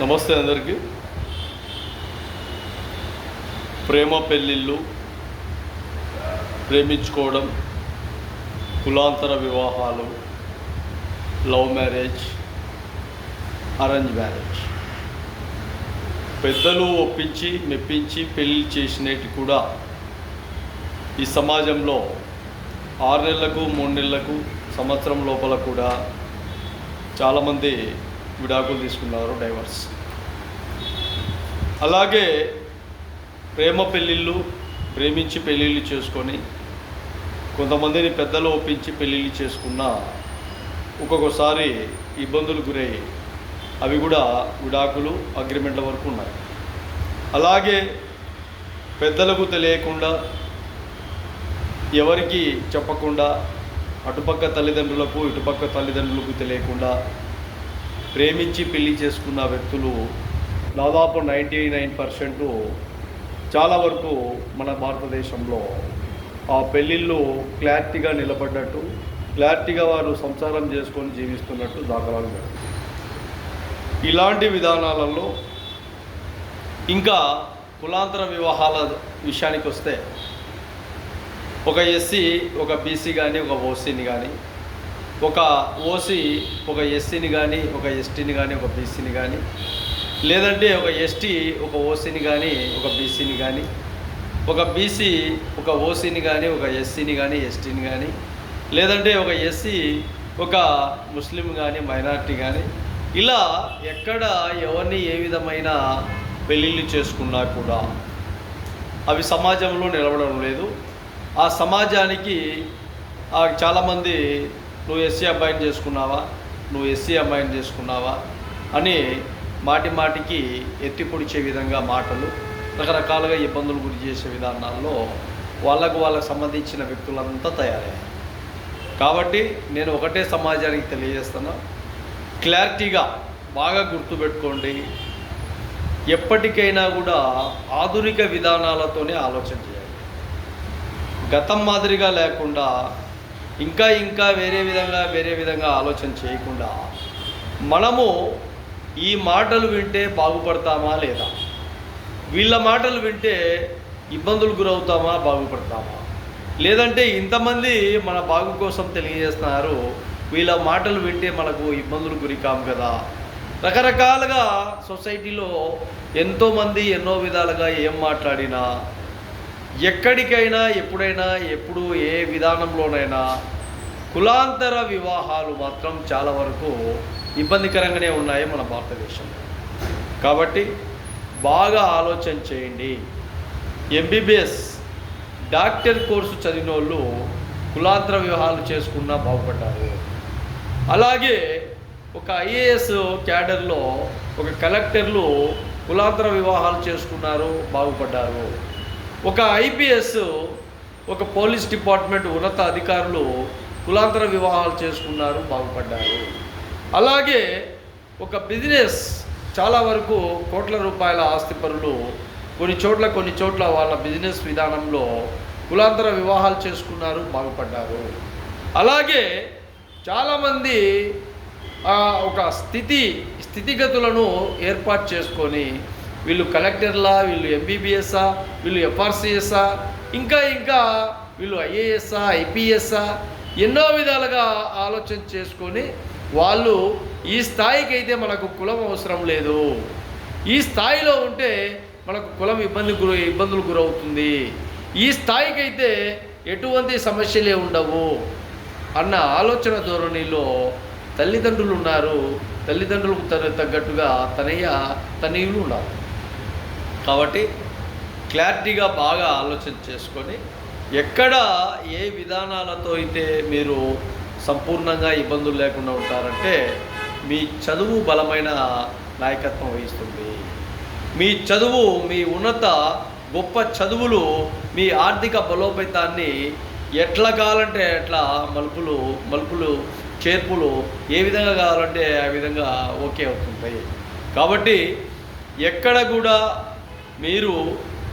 నమస్తే అందరికీ. ప్రేమ పెళ్ళిళ్ళు ప్రేమించుకోవడం కులాంతర వివాహాలు లవ్ మ్యారేజ్ అరేంజ్ మ్యారేజ్. పెద్దలు ఒప్పించి మెప్పించి పెళ్ళి చేసినట్టు కూడా ఈ సమాజంలో ఆరు నెలలకు మూడు నెలలకు సంవత్సరం లోపల కూడా చాలామంది విడాకులు తీసుకున్నారు డైవర్స్. అలాగే ప్రేమ పెళ్ళిళ్ళు ప్రేమించి పెళ్ళిళ్ళు చేసుకొని కొంతమందిని పెద్దలు ఒప్పించి పెళ్ళిళ్ళు చేసుకున్న ఒక్కొక్కసారి ఇబ్బందులు గురై అవి కూడా విడాకులు అగ్రిమెంట్ల వరకు ఉన్నాయి. అలాగే పెద్దలకు తెలియకుండా ఎవరికి చెప్పకుండా అటుపక్క తల్లిదండ్రులకు ఇటుపక్క తల్లిదండ్రులకు తెలియకుండా ప్రేమించి పెళ్ళి చేసుకున్న వ్యక్తులు దాదాపు నైంటీ నైన్ పర్సెంట్ చాలా వరకు మన భారతదేశంలో ఆ పెళ్ళిళ్ళు క్లారిటీగా నిలబడ్డట్టు క్లారిటీగా వారు సంసారం చేసుకొని జీవిస్తున్నట్టు దాఖలాలు ఇలాంటి విధానాలలో ఇంకా కులాంతర వివాహాల విషయానికి వస్తే ఒక ఎస్సీ ఒక బీసీ కానీ ఒక ఓసీని కానీ ఒక ఓసీ ఒక ఎస్సీని కానీ ఒక ఎస్టీని కానీ ఒక బీసీని కానీ లేదంటే ఒక ఎస్టీ ఒక ఓసీని కానీ ఒక బీసీని కానీ ఒక బీసీ ఒక ఓసీని కానీ ఒక ఎస్సీని కానీ ఎస్టీని కానీ లేదంటే ఒక ఎస్సీ ఒక ముస్లిం కానీ మైనార్టీ కానీ ఇలా ఎక్కడ ఎవరిని ఏ విధమైన పెళ్ళిళ్ళు చేసుకున్నా కూడా అవి సమాజంలో నిలబడడం లేదు. ఆ సమాజానికి ఆ చాలామంది నువ్వు ఎస్సీ అబ్బాయిని చేసుకున్నావా? నువ్వు ఎస్సీ అమ్మాయిని చేసుకున్నావా? అని మాటి మాటికి ఎత్తి పొడిచే విధంగా మాటలు రకరకాలుగా ఇబ్బందులు గురి చేసే విధానాల్లో వాళ్ళకు వాళ్ళకు సంబంధించిన వ్యక్తులంతా తయారయ్యారు. కాబట్టి నేను ఒకటే సమాజానికి తెలియజేస్తున్నా క్లారిటీగా బాగా గుర్తుపెట్టుకోండి. ఎప్పటికైనా కూడా ఆధునిక విధానాలతోనే ఆలోచన చేయాలి. గతం మాదిరిగా లేకుండా ఇంకా ఇంకా వేరే విధంగా వేరే విధంగా ఆలోచన చేయకుండా మనము ఈ మాటలు వింటే బాగుపడతామా లేదా? వీళ్ళ మాటలు వింటే ఇబ్బందులు గురవుతామా బాగుపడతామా? లేదంటే ఇంతమంది మన బాగు కోసం తెలియజేస్తున్నారు వీళ్ళ మాటలు వింటే మనకు ఇబ్బందులు గురి కదా? రకరకాలుగా సొసైటీలో ఎంతోమంది ఎన్నో విధాలుగా ఏం మాట్లాడినా ఎక్కడికైనా ఎప్పుడైనా ఎప్పుడు ఏ విధానంలోనైనా కులాంతర వివాహాలు మాత్రం చాలా వరకు ఇబ్బందికరంగానే ఉన్నాయి మన భారతదేశంలో కాబట్టి బాగా ఆలోచన చేయండి. ఎంబీబీఎస్ డాక్టర్ కోర్సు చదివిన వాళ్ళు కులాంతర వివాహాలు చేసుకున్నా బాగుపడ్డారు. అలాగే ఒక ఐఏఎస్ క్యాడర్లో ఒక కలెక్టర్లు కులాంతర వివాహాలు చేసుకున్నారు బాగుపడ్డారు. ఒక ఐపీఎస్ ఒక పోలీస్ డిపార్ట్మెంట్ ఉన్నత అధికారులు కులాంతర వివాహాలు చేసుకున్నారు బాగుపడ్డారు. అలాగే ఒక బిజినెస్ చాలా వరకు కోట్ల రూపాయల ఆస్తిపరులు కొన్ని చోట్ల కొన్ని చోట్ల వాళ్ళ బిజినెస్ విధానంలో కులాంతర వివాహాలు చేసుకున్నారు బాగుపడ్డారు. అలాగే చాలామంది ఒక స్థితి స్థితిగతులను ఏర్పాటు చేసుకొని వీళ్ళు కలెక్టర్లా వీళ్ళు ఎంబీబీఎస్ఆ వీళ్ళు ఎఫ్ఆర్సిఎస్ఆ ఇంకా ఇంకా వీళ్ళు ఐఏఎస్ఆ ఐపీఎస్ఆ ఎన్నో విధాలుగా ఆలోచన చేసుకొని వాళ్ళు ఈ స్థాయికి అయితే మనకు కులం అవసరం లేదు. ఈ స్థాయిలో ఉంటే మనకు కులం ఇబ్బంది గురి ఇబ్బందులు గురవుతుంది. ఈ స్థాయికి అయితే ఎటువంటి సమస్యలే ఉండవు అన్న ఆలోచన ధోరణిలో తల్లిదండ్రులు ఉన్నారు తల్లిదండ్రులకు తగ్గట్టుగా తనయ్య తనయులు ఉన్నారు. కాబట్టి క్లారిటీగా బాగా ఆలోచన చేసుకొని ఎక్కడ ఏ విధానాలతో అయితే మీరు సంపూర్ణంగా ఇబ్బందులు లేకుండా ఉంటారంటే మీ చదువు బలమైన నాయకత్వం వహిస్తుంది. మీ చదువు మీ ఉన్నత గొప్ప చదువులు మీ ఆర్థిక బలోపేతాన్ని ఎట్లా కావాలంటే ఎట్లా మలుపులు మలుపులు చేర్పులు ఏ విధంగా కావాలంటే ఆ విధంగా ఓకే అవుతుంటాయి. కాబట్టి ఎక్కడ కూడా మీరు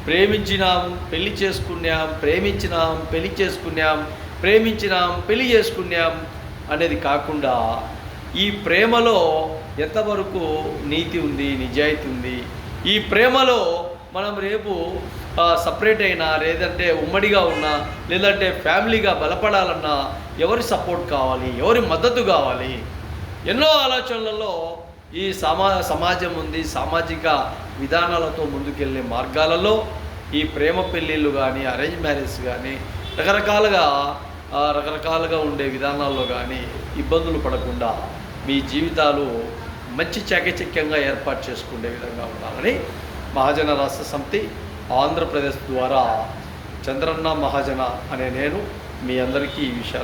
ప్రేమించినాం పెళ్ళి చేసుకున్నాం ప్రేమించినాం పెళ్ళి చేసుకున్నాం ప్రేమించినాం పెళ్ళి చేసుకున్నాం అనేది కాకుండా ఈ ప్రేమలో ఎంతవరకు నీతి ఉంది నిజాయితీ ఉంది? ఈ ప్రేమలో మనం రేపు సపరేట్ అయినా లేదంటే ఉమ్మడిగా ఉన్నా లేదంటే ఫ్యామిలీగా బలపడాలన్నా ఎవరి సపోర్ట్ కావాలి ఎవరి మద్దతు కావాలి? ఎన్నో ఆలోచనలలో ఈ సమా సమాజం ఉంది సామాజిక విధానాలతో ముందుకెళ్ళే మార్గాలలో ఈ ప్రేమ పెళ్ళిళ్ళు కానీ అరేంజ్ మ్యారేజ్ కానీ రకరకాలుగా రకరకాలుగా ఉండే విధానాల్లో కానీ ఇబ్బందులు పడకుండా మీ జీవితాలు మంచి చాకచక్యంగా ఏర్పాటు చేసుకునే విధంగా ఉండాలని మహాజన రాష్ట్ర సమితి ఆంధ్రప్రదేశ్ ద్వారా చంద్రన్న మహాజన అనే నేను మీ అందరికీ ఈ విషయాలు